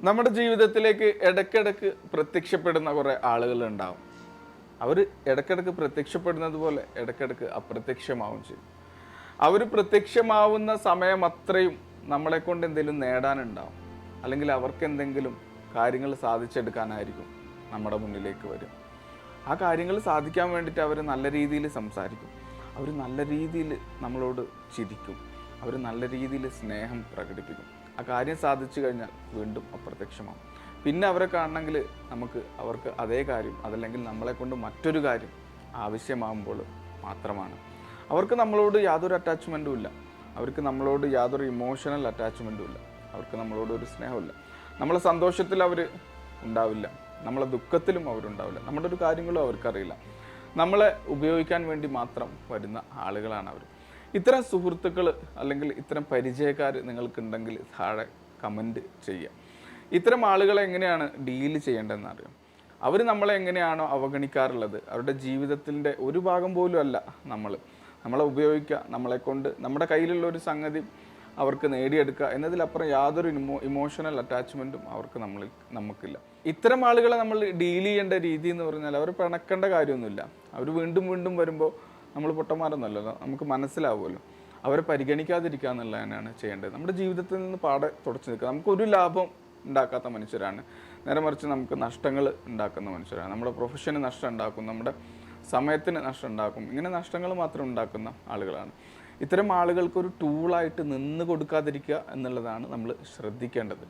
നമ്മുടെ ജീവിതത്തിലേക്ക് ഇടയ്ക്കിടയ്ക്ക് പ്രത്യക്ഷപ്പെടുന്ന കുറേ ആളുകൾ ഉണ്ടാവും അവർ ഇടയ്ക്കിടയ്ക്ക് പ്രത്യക്ഷപ്പെടുന്നത് പോലെ ഇടയ്ക്കിടയ്ക്ക് അപ്രത്യക്ഷമാവും ചെയ്യും. അവർ പ്രത്യക്ഷമാവുന്ന സമയം അത്രയും നമ്മളെ കൊണ്ട് എന്തെങ്കിലും നേടാനുണ്ടാവും. അല്ലെങ്കിൽ അവർക്ക് എന്തെങ്കിലും കാര്യങ്ങൾ സാധിച്ചെടുക്കാനായിരിക്കും നമ്മുടെ മുന്നിലേക്ക് വരും ആ കാര്യങ്ങൾ സാധിക്കാൻ വേണ്ടിയിട്ട് അവർ നല്ല രീതിയിൽ സംസാരിക്കും. അവർ നല്ല രീതിയിൽ നമ്മളോട് ചിരിക്കും. അവർ നല്ല രീതിയിൽ സ്നേഹം പ്രകടിപ്പിക്കും. ആ കാര്യം സാധിച്ചു കഴിഞ്ഞാൽ വീണ്ടും അപ്രത്യക്ഷമാകും പിന്നെ അവരെ കാണണമെങ്കിൽ നമുക്ക് അവർക്ക് അതേ കാര്യം അതല്ലെങ്കിൽ നമ്മളെ കൊണ്ട് മറ്റൊരു കാര്യം ആവശ്യമാകുമ്പോൾ മാത്രമാണ്. അവർക്ക് നമ്മളോട് യാതൊരു അറ്റാച്ച്മെന്റും ഇല്ല. അവർക്ക് നമ്മളോട് യാതൊരു ഇമോഷണൽ അറ്റാച്ച്മെന്റും ഇല്ല. അവർക്ക് നമ്മളോട് ഒരു സ്നേഹമില്ല നമ്മളെ സന്തോഷത്തിൽ അവർ ഉണ്ടാവില്ല. നമ്മളെ ദുഃഖത്തിലും അവരുണ്ടാവില്ല നമ്മുടെ ഒരു കാര്യങ്ങളും അവർക്കറിയില്ല. നമ്മളെ ഉപയോഗിക്കാൻ വേണ്ടി മാത്രം വരുന്ന ആളുകളാണ് അവർ. ഇത്തരം സുഹൃത്തുക്കൾ അല്ലെങ്കിൽ ഇത്തരം പരിചയക്കാർ നിങ്ങൾക്കുണ്ടെങ്കിൽ താഴെ കമന്റ് ചെയ്യുക. ഇത്തരം ആളുകളെ എങ്ങനെയാണ് ഡീൽ ചെയ്യേണ്ടതെന്ന് അറിയാം. അവർ നമ്മളെ എങ്ങനെയാണോ അവഗണിക്കാറുള്ളത്. അവരുടെ ജീവിതത്തിന്റെ ഒരു ഭാഗം പോലും അല്ല നമ്മൾ. നമ്മളെ ഉപയോഗിക്കുക നമ്മളെ കൊണ്ട് നമ്മുടെ കയ്യിലുള്ള ഒരു സംഗതി അവർക്ക് നേടിയെടുക്കുക എന്നതിലപ്പുറം യാതൊരു ഇമോ ഇമോഷണൽ അറ്റാച്ച്മെന്റും അവർക്ക് നമ്മളിൽ നമുക്കില്ല. ഇത്തരം ആളുകളെ നമ്മൾ ഡീൽ ചെയ്യേണ്ട രീതി എന്ന് പറഞ്ഞാൽ അവർ പിണക്കേണ്ട കാര്യമൊന്നുമില്ല. അവർ വീണ്ടും വീണ്ടും വരുമ്പോൾ നമ്മൾ പൊട്ടന്മാരൊന്നുമല്ലല്ലോ നമുക്ക് മനസ്സിലാവുമല്ലോ. അവരെ പരിഗണിക്കാതിരിക്കുക എന്നുള്ളത് തന്നെയാണ് ചെയ്യേണ്ടത്. നമ്മുടെ ജീവിതത്തിൽ നിന്ന് പാടെ തുടച്ചു നിൽക്കുക. നമുക്കൊരു ലാഭം ഉണ്ടാക്കാത്ത മനുഷ്യരാണ്. നേരെ മറിച്ച് നമുക്ക് നഷ്ടങ്ങൾ ഉണ്ടാക്കുന്ന മനുഷ്യരാണ്. നമ്മുടെ പ്രൊഫഷന് നഷ്ടം ഉണ്ടാക്കും. നമ്മുടെ സമയത്തിന് നഷ്ടം ഉണ്ടാക്കും. ഇങ്ങനെ നഷ്ടങ്ങൾ മാത്രം ഉണ്ടാക്കുന്ന ആളുകളാണ്. ഇത്തരം ആളുകൾക്ക് ഒരു ടൂളായിട്ട് നിന്ന് കൊടുക്കാതിരിക്കുക എന്നുള്ളതാണ് നമ്മൾ ശ്രദ്ധിക്കേണ്ടത്.